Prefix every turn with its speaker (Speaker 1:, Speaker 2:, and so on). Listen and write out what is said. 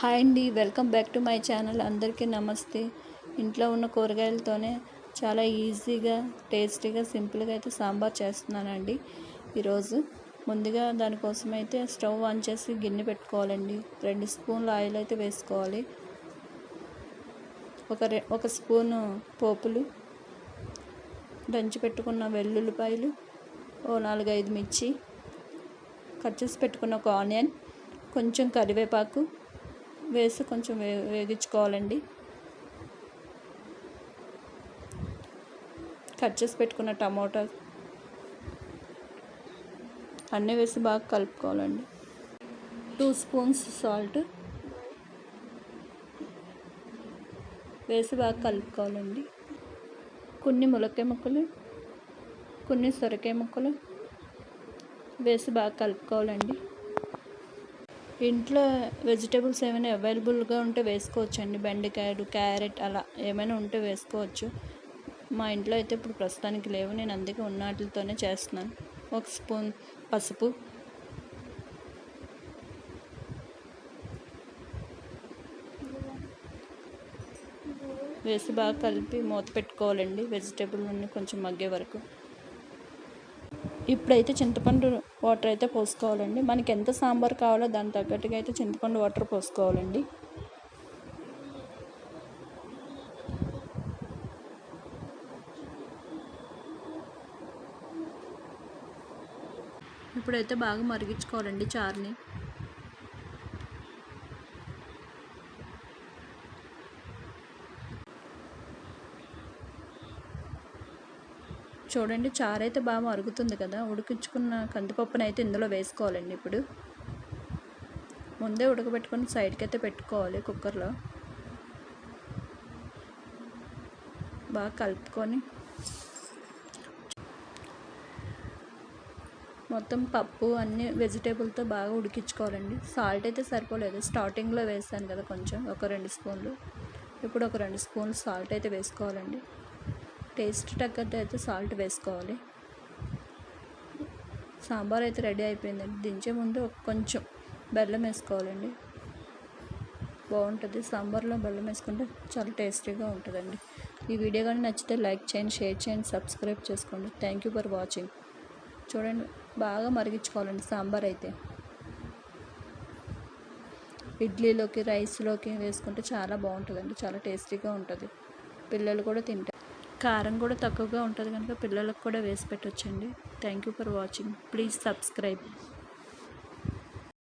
Speaker 1: Hi అండి welcome back to my channel. అందరికీ నమస్తే. ఇంట్లో ఉన్న కూరగాయలతోనే చాలా ఈజీగా టేస్టీగా సింపుల్గా అయితే సాంబార్ చేస్తున్నానండి. ఈరోజు ముందుగా దానికోసం అయితే స్టవ్ ఆన్ చేసి గిన్నె పెట్టుకోవాలండి. రెండు స్పూన్లు ఆయిల్ అయితే వేసుకోవాలి. ఒక రె ఒక స్పూను పోపులు దంచి పెట్టుకున్న వెల్లుల్లిపాయలు ఓ నాలుగైదు మిర్చి కట్ చేసి పెట్టుకున్న ఒక ఆనియన్ కొంచెం కరివేపాకు వేసి కొంచెం వే వేగించుకోవాలండి. కట్ చేసి పెట్టుకున్న టమాటా అన్నీ వేసి బాగా కలుపుకోవాలండి. టూ స్పూన్స్ సాల్ట్ వేసి బాగా కలుపుకోవాలండి. కొన్ని ములకాయ ముక్కలు కొన్ని సొరకాయ ముక్కలు వేసి బాగా కలుపుకోవాలండి. ఇంట్లో వెజిటేబుల్స్ ఏమైనా అవైలబుల్గా ఉంటే వేసుకోవచ్చండి. బెండకాయలు క్యారెట్ అలా ఏమైనా ఉంటే వేసుకోవచ్చు. మా ఇంట్లో అయితే ఇప్పుడు ప్రస్తుతానికి లేవు. నేను అందుకే ఉన్న వాటితోనే చేస్తున్నాను. ఒక స్పూన్ పసుపు. వేసి బాగా కలిపి మూత పెట్టుకోవాలండి. వెజిటేబుల్ నుండి కొంచెం మగ్గే వరకు. ఇప్పుడైతే చింతపండు వాటర్ అయితే పోసుకోవాలండి. మనకి ఎంత సాంబార్ కావాలో దాని తగ్గట్టుగా అయితే చింతపండు వాటర్ పోసుకోవాలండి. ఇప్పుడైతే బాగా మరిగించుకోవాలండి చారుని. చూడండి చారు అయితే బాగా మరుగుతుంది కదా. ఉడికించుకున్న కందిపప్పును అయితే ఇందులో వేసుకోవాలండి ఇప్పుడు. ముందే ఉడకబెట్టుకొని సైడ్కి అయితే పెట్టుకోవాలి కుక్కర్లో. బాగా కలుపుకొని. మొత్తం పప్పు అన్ని వెజిటేబుల్తో బాగా ఉడికించుకోవాలండి. సాల్ట్ అయితే సరిపోలేదు. స్టార్టింగ్లో వేసాను కదా కొంచెం ఒక రెండు స్పూన్లు. ఇప్పుడు ఒక రెండు స్పూన్లు సాల్ట్ అయితే వేసుకోవాలండి. టేస్ట్ తగ్గట్టు అయితే సాల్ట్ వేసుకోవాలి. సాంబార్ అయితే రెడీ అయిపోయిందండి దించే ముందు కొంచెం బెల్లం వేసుకోవాలండి. బాగుంటుంది. సాంబార్లో బెల్లం వేసుకుంటే చాలా టేస్టీగా ఉంటుందండి. ఈ వీడియో కానీ నచ్చితే లైక్ చేయండి షేర్ చేయండి సబ్స్క్రైబ్ చేసుకోండి. థ్యాంక్ యూ ఫర్ వాచింగ్ చూడండి బాగా మరిగించుకోవాలండి సాంబార్ అయితే. ఇడ్లీలోకి రైస్లోకి వేసుకుంటే చాలా బాగుంటుందండి. చాలా టేస్టీగా ఉంటుంది. పిల్లలు కూడా తింటారు కారం కూడా తక్కువగా ఉంటుంది కనుక పిల్లలకు కూడా వేసి పెట్టొచ్చండి. Thank you for watching please subscribe